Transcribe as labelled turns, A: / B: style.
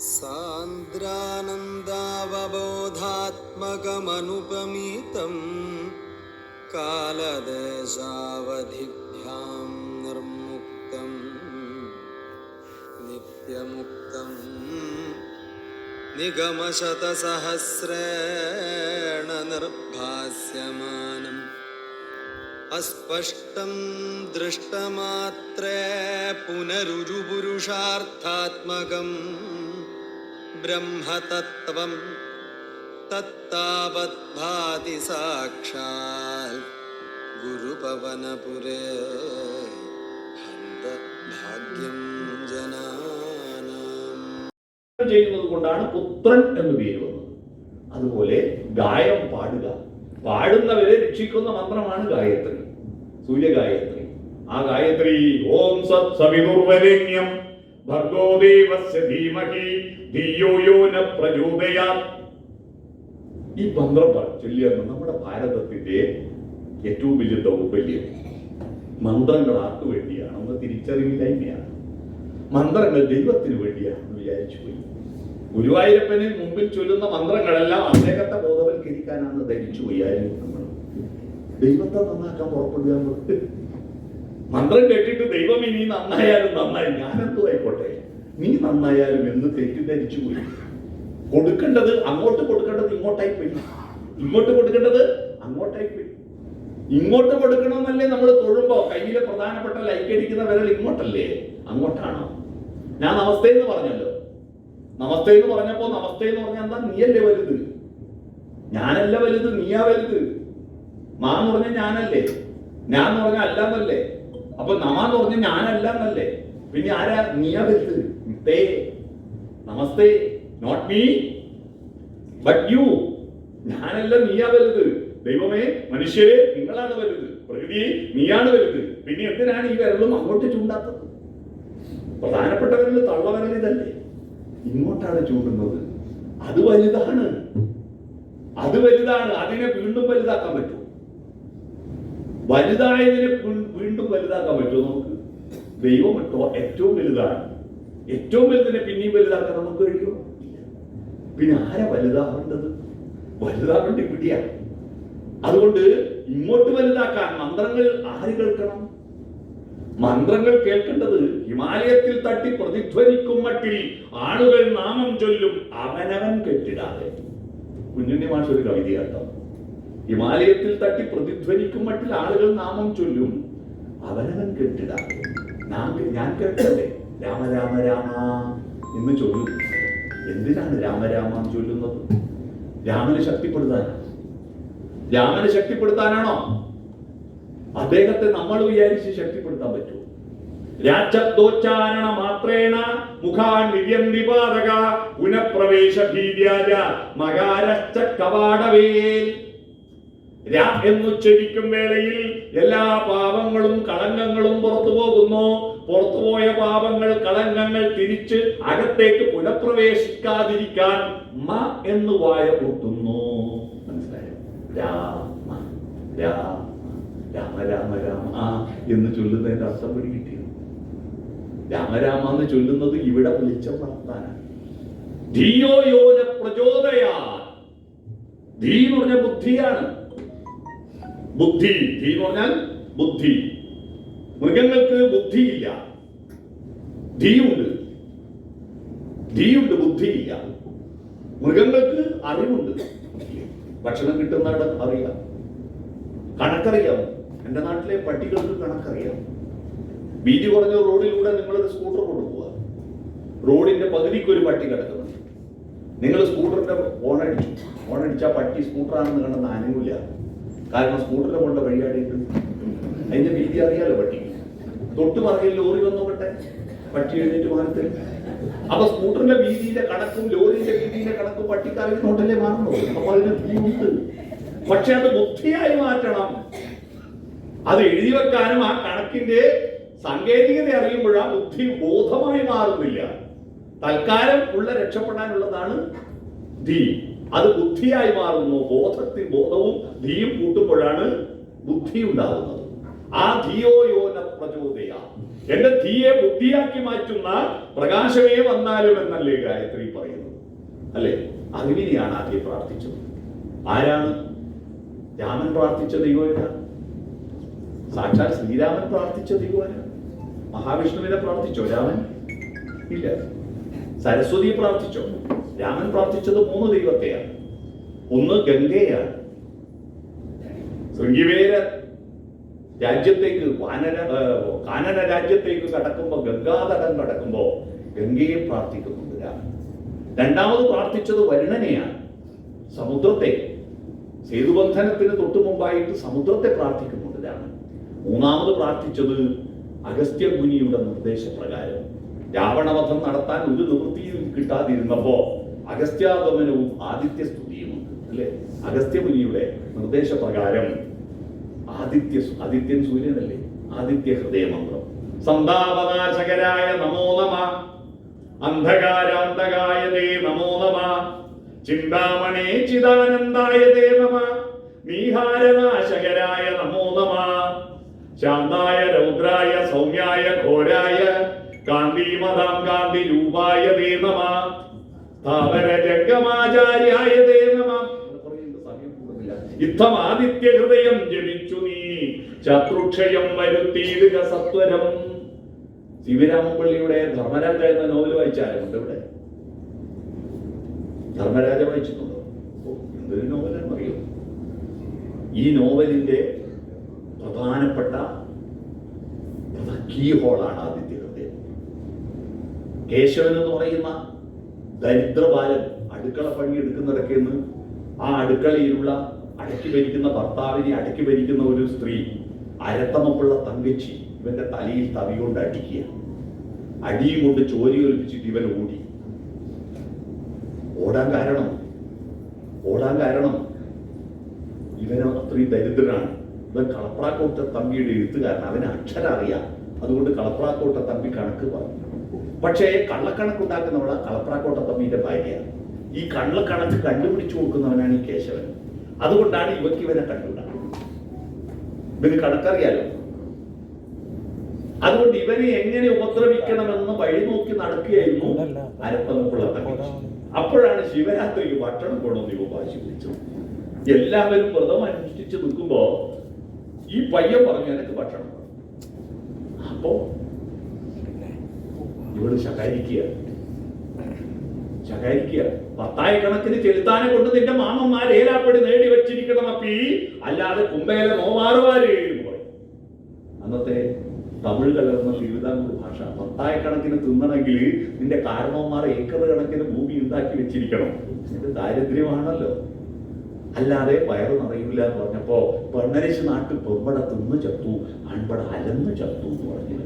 A: सान्द्रानन्दावबोधात्मकमनुपमीतं कालदेशावधिभ्यां निर्मुक्तं नित्यमुक्तं निगमशतसहस्रेण निर्भास्यमानम् अस्पष्टं दृष्टमात्रे पुनरुजुपुरुषार्थात्मकम् ब्रह्मतत्त्वं तत्तावद्भाति साक्षात् गुरुपवनपुरे हन्त भाग्यं जनानाम्
B: ചെയ്യുന്നത് കൊണ്ടാണ് പുത്രൻ എന്ന് പേര് വന്നത് അതുപോലെ ഗായം പാടുക പാടുന്നവരെ രക്ഷിക്കുന്ന മന്ത്രമാണ് ഗായത്രി സൂര്യഗായത്രി ആ ഗായത്രി ഓം സത് സവിതുർവരേണ്യം ഭർഗോ ദേവസ്യ ധീമഹി ധിയോ ഈ മന്ത്രം പ- നമ്മുടെ ഭാരതത്തിന്റെ ഏറ്റവും വലിയ ദൗർബല്യം. മന്ത്രങ്ങൾ ആർക്കു വേണ്ടിയാണെന്ന് തിരിച്ചറിവില്ലായ്മയാണ്. മന്ത്രങ്ങൾ ദൈവത്തിന് വേണ്ടിയാണെന്ന് വിചാരിച്ചു പോയി. ഗുരുവായൂരപ്പന് മുമ്പിൽ ചൊല്ലുന്ന മന്ത്രങ്ങളെല്ലാം അദ്ദേഹത്തെ ബോധവൽക്കരിക്കാനാണ് ധരിച്ചു പോയാലും നമ്മൾ. ദൈവത്തെ നന്നാക്കാൻ പുറപ്പെടുക. മന്ത്രം കേട്ടിട്ട് ദൈവം ഇനി നന്നായാലും നന്നായി. ഞാനെന്തോ ആയിക്കോട്ടെ. നീ നന്നായാലും എന്ന് തെറ്റിദ്ധരിച്ചു പോയി. കൊടുക്കേണ്ടത് അങ്ങോട്ട് കൊടുക്കേണ്ടത് ഇങ്ങോട്ടായി പോയി. ഇങ്ങോട്ട് കൊടുക്കേണ്ടത് അങ്ങോട്ടായി പോയി. ഇങ്ങോട്ട് കൊടുക്കണമെന്നല്ലേ നമ്മൾ തൊഴുമ്പോ. കയ്യിലെ പ്രധാനപ്പെട്ട ലൈക്ക് അടിക്കുന്ന വിരൽ ഇങ്ങോട്ടല്ലേ? അങ്ങോട്ടാണോ? ഞാൻ നമസ്തേ എന്ന് പറഞ്ഞല്ലോ. നമസ്തേ എന്ന് പറഞ്ഞപ്പോ നമസ്തേ എന്ന് പറഞ്ഞാൽ എന്താ? നീയല്ലേ വലുത്? ഞാനല്ല വലുത് നീയാ വലുത്. മാ എന്ന് പറഞ്ഞ ഞാനല്ലേ? ഞാൻ എന്ന് പറഞ്ഞാൽ അല്ല എന്നല്ലേ അപ്പൊ നമ എന്ന് പറഞ്ഞാൽ ഞാനല്ല എന്നല്ലേ പിന്നെ ആരാ? നീയാ വലുത് തേ നമസ്തേ. നോട്ട് മീ ബട്ട് യു ഞാനല്ല നീയാ വലുത് ദൈവമേ മനുഷ്യരെ നിങ്ങളാണ് വലുത് പ്രകൃതി നീയാണ് വലുത് പിന്നെ എന്തിനാണ് ഈ വിരലും അങ്ങോട്ട് ചൂണ്ടാത്തത്? പ്രധാനപ്പെട്ട വിരൽ തള്ളവിരൽ ഇതല്ലേ. ഇങ്ങോട്ടാണ് ചൂണ്ടുന്നത്. അത് വലുതാണ്. അത് വലുതാണ്. അതിനെ വീണ്ടും വലുതാക്കാൻ പറ്റുമോ വലുതായതിനെ വീണ്ടും വലുതാക്കാൻ പറ്റുമോ നമുക്ക്? ദൈവം ഇട്ടോ ഏറ്റവും വലുതാണ്. ഏറ്റവും വലുതിനെ പിന്നെയും വലുതാക്കാൻ നമുക്ക് കഴിയുമോ? പിന്നെ ആരാ വലുതാവേണ്ടത് വലുതാവേണ്ട ഇവിടെയാണ് അതുകൊണ്ട് ഇങ്ങോട്ട് വലുതാക്കാൻ മന്ത്രങ്ങൾ ആര് കേൾക്കണം? മന്ത്രങ്ങൾ കേൾക്കേണ്ടത് ഹിമാലയത്തിൽ തട്ടി പ്രതിധ്വനിക്കും മട്ടിൽ ആളുകൾ നാമം ചൊല്ലും അവനവൻ കെട്ടിടാതെ. കുഞ്ഞുണ്ണി മാഷ് ഒരു കവിത കേട്ടോ ഹിമാലയത്തിൽ തട്ടി പ്രതിധ്വനിക്കും മട്ടിൽ ആളുകൾ നാമം ചൊല്ലും. അവരവൻ കെട്ടിട. ഞാൻ കേട്ടല്ലേ? രാമ രാമ രാമ എന്ന് ചൊല്ലും. എന്തിനാണ് രാമ രാമ എന്ന് ചൊല്ലുന്നത്? രാമനെ ശക്തിപ്പെടുത്താനാണ് രാമനെ ശക്തിപ്പെടുത്താനാണോ? അദ്ദേഹത്തെ നമ്മൾ വിചാരിച്ച് ശക്തിപ്പെടുത്താൻ പറ്റുമോ? രാജദ്വോച്ചാരണ മാത്രേണ മുഖാൻ നിര്യന്തിപാതക പുനഃപ്രവേശ മകാരശ്ച കവാടവേൽ. രാ എന്നുച്ചരിക്കും വേളയിൽ എല്ലാ പാപങ്ങളും കളങ്കങ്ങളും പുറത്തു പോകുന്നു. പുറത്തുപോയ പാപങ്ങൾ കളങ്കങ്ങൾ തിരിച്ച് അകത്തേക്ക് പുനഃപ്രവേശിക്കാതിരിക്കാൻ മ എന്ന് വായ കൂട്ടുന്നു മനസ്സിലായോ? രാമ രാമ രാമ രാമ രാമ എന്ന് ചൊല്ലുന്നതിന്റെ അർത്ഥം പിടി കിട്ടിയത് രാമരാമ എന്ന് ചൊല്ലുന്നത് ഇവിടെ വിളിച്ച വളർത്താനാണ് ധിയോ യോന പ്രചോദയാ എന്ന് പറഞ്ഞ ബുദ്ധിയാണ്. ബുദ്ധി. ധീ എന്ന് പറഞ്ഞാൽ ബുദ്ധി. മൃഗങ്ങൾക്ക് ബുദ്ധിയില്ല. ധീയുണ്ട്. ധീയുണ്ട് ബുദ്ധിയില്ല. മൃഗങ്ങൾക്ക് അറിവുണ്ട്. ഭക്ഷണം കിട്ടുന്നവരുടെ അറിയാം. കണക്കറിയാം. എന്റെ നാട്ടിലെ പട്ടികൾക്ക് കണക്കറിയാം. വീതി കുറഞ്ഞ റോഡിലൂടെ നിങ്ങളൊരു സ്കൂട്ടർ കൊണ്ടുപോവുക. റോഡിന്റെ പകുതിക്ക് ഒരു പട്ടി കിടക്കുന്നുണ്ട്. നിങ്ങൾ സ്കൂട്ടറിന്റെ ഓണടിച്ചു ഹോൺ പട്ടി സ്കൂട്ടറാണെന്ന് കണ്ടെന്ന് അനങ്ങില്ല കാരണം സ്കൂട്ടറിന്റെ കൊണ്ട് വഴിയാടിയിട്ട് അതിന്റെ വീതി അറിയാലോ പട്ടി തൊട്ട് മറിയിൽ ലോറി വന്നോട്ടെ പട്ടി എഴുന്നേറ്റ് മാറത്തിൽ അപ്പൊ സ്കൂട്ടറിന്റെ വീതിയുടെ കണക്കും ലോറിന്റെ വീതിയുടെ കണക്കും പട്ടിക്കാരൻ തൊട്ടല്ലേ മാറണോ അപ്പൊ അതിന് ബുദ്ധിമുട്ട്. പക്ഷെ അത് ബുദ്ധിയായി മാറ്റണം. അത് എഴുതി വെക്കാനും ആ കണക്കിന്റെ സാങ്കേതികത അറിയുമ്പോൾ ബുദ്ധി ബോധമായി മാറുന്നില്ല. തൽക്കാലം ഉള്ള രക്ഷപ്പെടാനുള്ളതാണ് ധീ അത് ബുദ്ധിയായി മാറുന്നു. ബോധത്തിൽ ബോധവും ധീയും കൂട്ടുമ്പോഴാണ് ബുദ്ധി ഉണ്ടാകുന്നത് ആ ധിയോ യോന പ്രചോദയ. എന്റെ ധീയെ ബുദ്ധിയാക്കി മാറ്റുന്ന പ്രകാശമേ വന്നാലും എന്നല്ലേ ഗായത്രി പറയുന്നു അല്ലേ? അഗ്നിയാണ് ആദ്യം പ്രാർത്ഥിച്ചത്. ആരാണ്? രാമൻ പ്രാർത്ഥിച്ച ദൈവമല്ല സാക്ഷാൽ ശ്രീരാമൻ പ്രാർത്ഥിച്ച ദൈവമല്ല മഹാവിഷ്ണുവിനെ പ്രാർത്ഥിച്ചോ രാമൻ? ഇല്ല. സരസ്വതിയെ പ്രാർത്ഥിച്ചോ? രാമൻ പ്രാർത്ഥിച്ചത് മൂന്ന് ദൈവത്തെയാണ്. ഒന്ന് ഗംഗയാണ് ശൃംഗിവേര രാജ്യത്തേക്ക് വാനര കാനന രാജ്യത്തേക്ക് കടക്കുമ്പോ ഗംഗാതടം കടക്കുമ്പോ ഗംഗയെ പ്രാർത്ഥിക്കുന്നുണ്ട് രാമൻ. രണ്ടാമത് പ്രാർത്ഥിച്ചത് വരുണനെയാണ്. സമുദ്രത്തെ സേതുബന്ധനത്തിന് തൊട്ടു മുമ്പായിട്ട് സമുദ്രത്തെ പ്രാർത്ഥിക്കുന്നുണ്ട് രാമൻ. മൂന്നാമത് പ്രാർത്ഥിച്ചത് അഗസ്ത്യ മുനിയുടെ നിർദ്ദേശപ്രകാരം രാവണവധം നടത്താൻ ഒരു നിവൃത്തിയും കിട്ടാതിരുന്നപ്പോ അഗസ്ത്യാഗമനവും ആദിത്യ സ്തുതിയുമുണ്ട് അല്ലെ? അഗസ്ത്യമുനിയുടെ നിർദ്ദേശപ്രകാരം ആദിത്യ ആദിത്യൻ സൂര്യനല്ലേ? ആദിത്യ ഹൃദയമന്ത്രം. സന്താപനാശകരായ നമോ നമ. അന്ധകാരാന്തകായ ദേ നമോ നമ. ചിന്താമണേ ചിദാനന്ദായ ദേ നമ. നീഹാരനാശകരായ നമോ നമ. ശാന്തായ രൗദ്രായ സൗമ്യായ ഘോരായ കാന്തിമതാം കാന്തി രൂപായ ദേ നമ. യുദ്ധം ആദിത്യ ഹൃദയം ജപിച്ചു നീ. ശത്രുക്ഷയം വരുത്തിയിടുക സത്വരം. ശിവരാമപള്ളിയുടെ ധർമ്മരാജ എന്ന നോവൽ വായിച്ചാലുണ്ട് ഇവിടെ? ധർമ്മരാജ വായിച്ചിട്ടുണ്ടോ? എന്തൊരു നോവലാണെന്ന് അറിയോ ഈ നോവലിന്റെ പ്രധാനപ്പെട്ട കീ ഹോളാണ് ആദിത്യ ഹൃദയം കേശവൻ എന്ന് പറയുന്ന ദരിദ്രബാലൻ അടുക്കള പണി എടുക്കുന്നിടയ്ക്ക് ആ അടുക്കളയിലുള്ള അടക്കി ഭരിക്കുന്ന ഭർത്താവിനെ അടക്കി ഭരിക്കുന്ന ഒരു സ്ത്രീ അരത്തമപ്പുള്ള തങ്കച്ചി ഇവന്റെ തലയിൽ തവി കൊണ്ട് അടിക്കുക. അടിയും കൊണ്ട് ചോരി ഒലിപ്പിച്ചിട്ട് ഇവൻ ഓടി. ഓടാൻ കാരണം? ഓടാൻ കാരണം? ഇവൻ അത്രയും ദരിദ്രനാണ്. ഇവൻ കളപ്രാക്കോട്ട തമ്പിയുടെ എഴുത്തുകാരൻ. അവന് അക്ഷരം അറിയാം അതുകൊണ്ട് കളപ്രാക്കോട്ട തമ്പി കണക്ക് പറഞ്ഞു. പക്ഷേ കള്ളക്കണക്കുണ്ടാക്കുന്നവള കളപ്രാക്കോട്ട തമ്പിന്റെ ഭാര്യയാണ്. ഈ കള്ളക്കണക്ക് കണ്ടുപിടിച്ചു കൊടുക്കുന്നവനാണ് ഈ കേശവൻ. അതുകൊണ്ടാണ് ഇവക്ക് ഇവനെ കണ്ടുണ്ടാക്കുന്നത്. ഇവന് കണക്കറിയാലോ? അതുകൊണ്ട് ഇവനെ എങ്ങനെ ഉപദ്രവിക്കണമെന്ന് വഴി നോക്കി നടക്കുകയായിരുന്നു അരപ്പനപ്പുള്ള തങ്കച്ചി അപ്പോഴാണ് ശിവരാത്രിക്ക് ഭക്ഷണം കൊണ്ടുവന്ന് ഇവ വാശി പിടിച്ചത് എല്ലാവരും വ്രതം അനുഷ്ഠിച്ച് നിൽക്കുമ്പോ ഈ പയ്യൻ പറഞ്ഞു എനിക്ക് ഭക്ഷണം വേണം." അപ്പോ ഇവൾ ശകാരിക്കുക. ശകാരിക്കുക. പത്തായ കണക്കിന് ചെലുത്താനെ കൊണ്ട് നിന്റെ മാമന്മാർ ഏലാപ്പടി നേടി വെച്ചിരിക്കണം അപ്പി. അല്ലാതെ കുമ്പയിലെ നോമാറുമാര് അന്നത്തെ തമിഴ് കലർന്ന തിരുവിതാംകൂർ ഭാഷ പത്തായ കണക്കിന് തിന്നണമെങ്കിൽ നിന്റെ കാരണവന്മാർ ഏക്കർ കണക്കിന് ഭൂമി ഉണ്ടാക്കി വെച്ചിരിക്കണം. ഇത് ദാരിദ്ര്യമാണല്ലോ. അല്ലാതെ വയറ് നിറയില്ല എന്ന് പറഞ്ഞപ്പോ പെണ്ണരിശ് നാട്ടിൽ പെമ്പട തിന്ന് ചത്തു അൺപട അലന്ന് ചത്തു എന്ന് പറഞ്ഞു